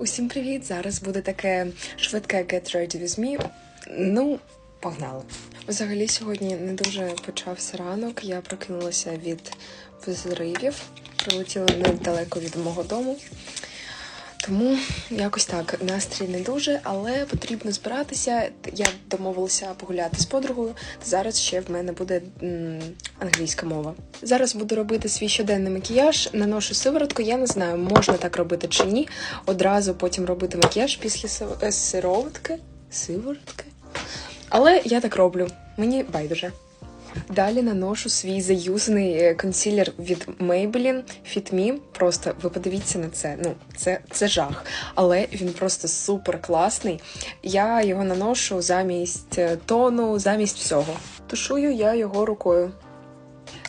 Усім привіт! Зараз буде таке швидке Get Ready With Me. Ну, погнали. Взагалі сьогодні не дуже почався ранок. Я прокинулася від взривів, прилетіла недалеко від мого дому. Тому якось так, настрій не дуже, але потрібно збиратися. Я домовилася погуляти з подругою. Зараз ще в мене буде м, англійська мова. Зараз буду робити свій щоденний макіяж, наношу сиворотку. Я не знаю, можна так робити чи ні. Одразу потім робити макіяж після е, сироватки. Сиворотки. Але я так роблю. Мені байдуже. Далі наношу свій заюзаний е, консилер від Maybelline Fit Me. Просто ви подивіться на це. Ну, це, це жах. Але він просто супер класний. Я його наношу замість е, тону, замість всього. Тушую я його рукою.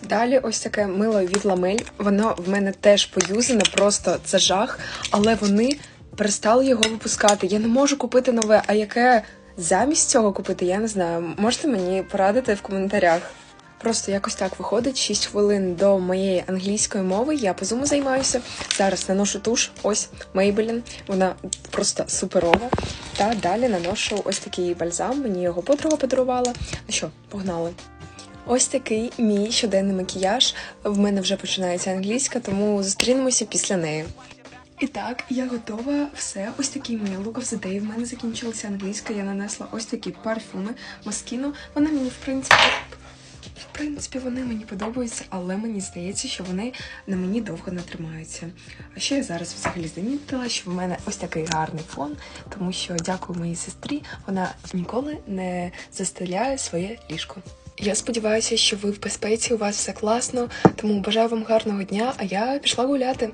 Далі ось таке мило від ламель. Воно в мене теж поюзане, просто це жах, але вони перестали його випускати. Я не можу купити нове, а яке замість цього купити, я не знаю. Можете мені порадити в коментарях. Просто якось так виходить 6 хвилин до моєї англійської мови. Я по зуму займаюся. Зараз наношу туш, ось Maybelline. Вона просто суперова. Та далі наношу ось такий бальзам. Мені його подруга подарувала. Ну що, погнали. Ось такий мій щоденний макіяж. В мене вже починається англійська, тому зустрінемося після неї. І так, я готова. Все, ось такий мій look of the day. В мене закінчилася англійська. Я нанесла ось такі парфюми Москіно. Вона мені, в принципі, в принципі, вони мені подобаються, але мені здається, що вони на мені довго не тримаються. А ще я зараз взагалі замітила, що в мене ось такий гарний фон, тому що дякую моїй сестрі, вона ніколи не застеляє своє ліжко. Я сподіваюся, що ви в безпеці, у вас все класно, тому бажаю вам гарного дня, а я пішла гуляти.